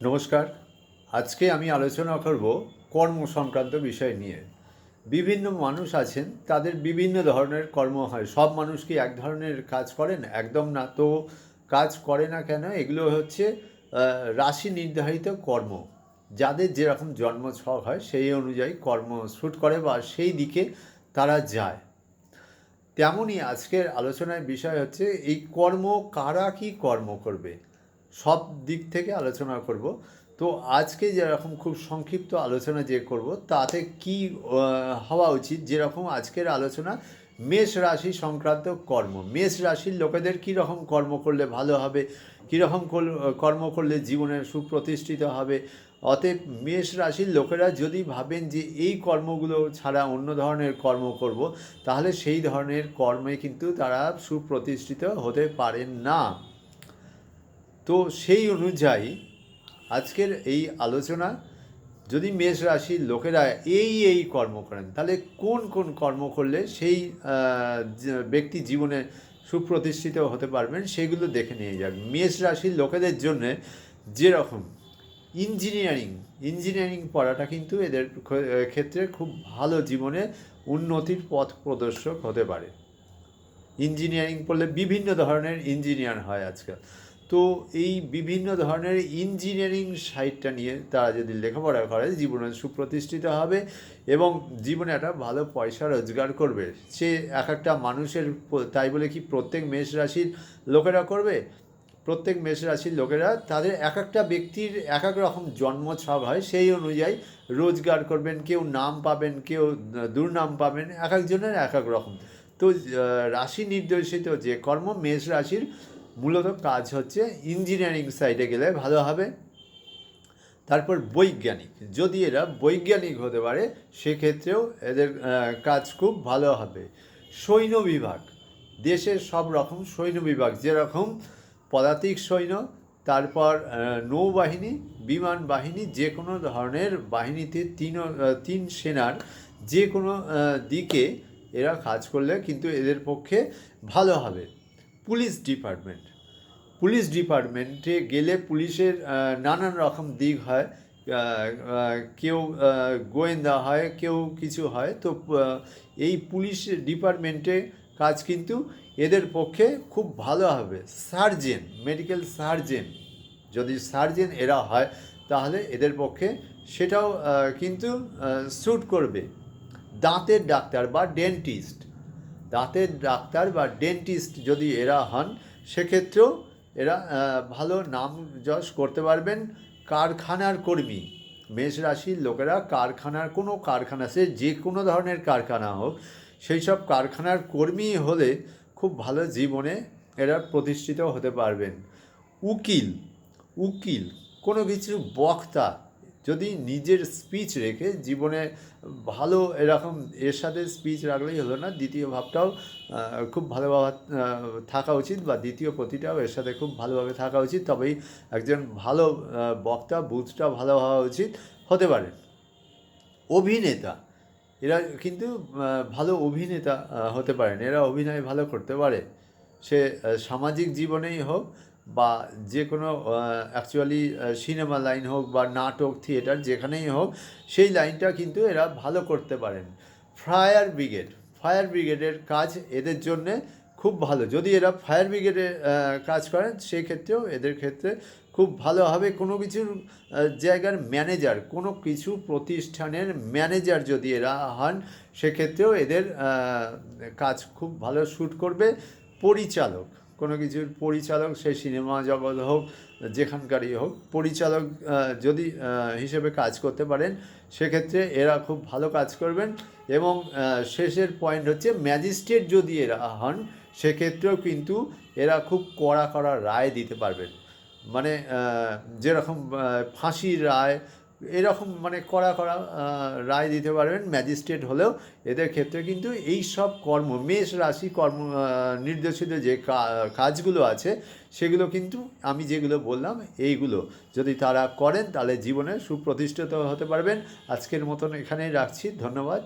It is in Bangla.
নমস্কার। আজকে আমি আলোচনা করব কর্ম সংক্রান্ত বিষয় নিয়ে। বিভিন্ন মানুষ আছেন, তাদের বিভিন্ন ধরনের কর্ম হয়। সব মানুষ কি এক ধরনের কাজ করেন? একদম না। তো কাজ করে না কেন? এগুলো হচ্ছে রাশি নির্ধারিত কর্ম। যাদের যেরকম জন্ম ছক হয়, সেই অনুযায়ী কর্ম শ্যুট করে বা সেই দিকে তারা যায়। তেমনই আজকের আলোচনার বিষয় হচ্ছে, এই কর্ম কারা কি কর্ম করবে? সব দিক থেকে আলোচনা করব। তো আজকে যেরকম খুব সংক্ষিপ্ত আলোচনা যে করব, তাতে কি হওয়া উচিত যেরকম আজকের আলোচনা মেষ রাশি সংক্রান্ত কর্ম। মেষ রাশির লোকেদের কী রকম কর্ম করলে ভালো হবে? কীরকম কর্ম করলে জীবনের সুপ্রতিষ্ঠিত হবে? অতএব মেষ রাশির লোকেরা যদি ভাবেন যে এই কর্মগুলো ছাড়া অন্য ধরনের কর্ম করব, তাহলে সেই ধরনের কর্মে কিন্তু তারা সুপ্রতিষ্ঠিত হতে পারেন না। তো সেই অনুযায়ী আজকের এই আলোচনা, যদি মেষ রাশির লোকেরা এই এই কর্ম করেন, তাহলে কোন কোন কর্ম করলে সেই ব্যক্তি জীবনে সুপ্রতিষ্ঠিত হতে পারবেন সেগুলো দেখে নিয়ে যাক। মেষ রাশির লোকেদের জন্য যেরকম ইঞ্জিনিয়ারিং ইঞ্জিনিয়ারিং পড়াটা কিন্তু এদের ক্ষেত্রে খুব ভালো জীবনে উন্নতির পথ প্রদর্শক হতে পারে। ইঞ্জিনিয়ারিং পড়লে বিভিন্ন ধরনের ইঞ্জিনিয়ার হয় আজকাল। তো এই বিভিন্ন ধরনের ইঞ্জিনিয়ারিং সাইডটা নিয়ে তারা যদি লেখাপড়া করে, জীবনে সুপ্রতিষ্ঠিত হবে এবং জীবনে একটা ভালো পয়সা রোজগার করবে। সে এক একটা মানুষের তাই বলে কি প্রত্যেক মেষ রাশির লোকেরা করবে? প্রত্যেক মেষ রাশির লোকেরা তাদের এক একটা ব্যক্তির এক এক রকম জন্ম ছক হয়, সেই অনুযায়ী রোজগার করবেন, কেউ নাম পাবেন, কেউ দুর্নাম পাবেন, এক একজনের এক এক রকম। তো রাশি নির্দেশিত যে কর্ম, মেষ রাশির মূলত কাজ হচ্ছে ইঞ্জিনিয়ারিং সাইডে গেলে ভালো হবে। তারপর বৈজ্ঞানিক, যদি এরা বৈজ্ঞানিক হতে পারে, সেক্ষেত্রেও এদের কাজ খুব ভালো হবে। সৈন্য বিভাগ, দেশের সব রকম সৈন্য বিভাগ, যেরকম পদাতিক সৈন্য, তারপর নৌবাহিনী, বিমান বাহিনী, যে কোনো ধরনের বাহিনীতে তিন তিন সেনার যে কোনো দিকে এরা কাজ করলে কিন্তু এদের পক্ষে ভালো হবে। পুলিশ ডিপার্টমেন্ট পুলিশ ডিপার্টমেন্টে গেলে পুলিশের নানান রকম দিক হয় কেউ গোয়েন্দা হয়, কেউ কিছু হয়। তো এই পুলিশ ডিপার্টমেন্টে কাজ কিন্তু এদের পক্ষে খুব ভালো হবে। সার্জেন, মেডিকেল সার্জেন, যদি সার্জেন এরা হয়, তাহলে এদের পক্ষে সেটাও কিন্তু স্যুট করবে। দাঁতের ডাক্তার বা ডেন্টিস্ট দাঁতের ডাক্তার বা ডেন্টিস্ট যদি এরা হন, সেক্ষেত্রেও এরা ভালো নাম যশ করতে পারবেন। কারখানার কর্মী, মেষ রাশির লোকেরা কারখানার কোনো কারখানা, সে যে কোনো ধরনের কারখানা হোক, সেই সব কারখানার কর্মী হলে খুব ভালো জীবনে এরা প্রতিষ্ঠিত হতে পারবেন। উকিল উকিল, কোনো কিছু বক্তা যদি নিজের স্পিচ রেখে জীবনে ভালো এরকম এর সাথে স্পিচ রাখলেই হলো না, দ্বিতীয় ভাবটাও খুব ভালোভাবে থাকা উচিত বা দ্বিতীয় প্রতিটাও এর সাথে খুব ভালোভাবে থাকা উচিত। তবেই একজন ভালো বক্তা বুথটা ভালো হওয়া উচিত। হতে পারে। অভিনেতা, এরা কিন্তু ভালো অভিনেতা হতে পারেন। এরা অভিনয় ভালো করতে পারে। সে সামাজিক জীবনেই হোক বা যে কোনো অ্যাকচুয়ালি সিনেমা লাইন হোক বা নাটক থিয়েটার যেখানেই হোক, সেই লাইনটা কিন্তু এরা ভালো করতে পারেন। ফায়ার ব্রিগেড ফায়ার ব্রিগেডের কাজ এদের জন্যে খুব ভালো। যদি এরা ফায়ার ব্রিগেডে কাজ করেন, সেই ক্ষেত্রেও এদের ক্ষেত্রে খুব ভালো হবে। কোনো কিছুর জায়গার ম্যানেজার কোনো কিছু প্রতিষ্ঠানের ম্যানেজার যদি এরা হন, সেক্ষেত্রেও এদের কাজ খুব ভালো শ্যুট করবে। পরিচালক কোনো কিছুর পরিচালক, সে সিনেমা জগৎ হোক, যেখানকারই হোক, পরিচালক যদি হিসেবে কাজ করতে পারেন, সেক্ষেত্রে এরা খুব ভালো কাজ করবেন। এবং শেষের পয়েন্ট হচ্ছে ম্যাজিস্ট্রেট যদি এরা হন, সেক্ষেত্রেও কিন্তু এরা খুব কড়া কড়া রায় দিতে পারবেন। মানে যেরকম ফাঁসির রায় এরকম মানে করা করা রায় দিতে পারবেন ম্যাজিস্ট্রেট হলেও। এদের ক্ষেত্রে কিন্তু এই সব কর্ম, মেষ রাশি কর্ম নির্দেশিত যে কাজগুলো আছে, সেগুলো কিন্তু আমি যেগুলো বললাম এইগুলো। যদি তারা করেন তাহলে জীবনে সুপ্রতিষ্ঠিত হতে পারবেন। আজকের মতন এখানেই রাখছি। ধন্যবাদ।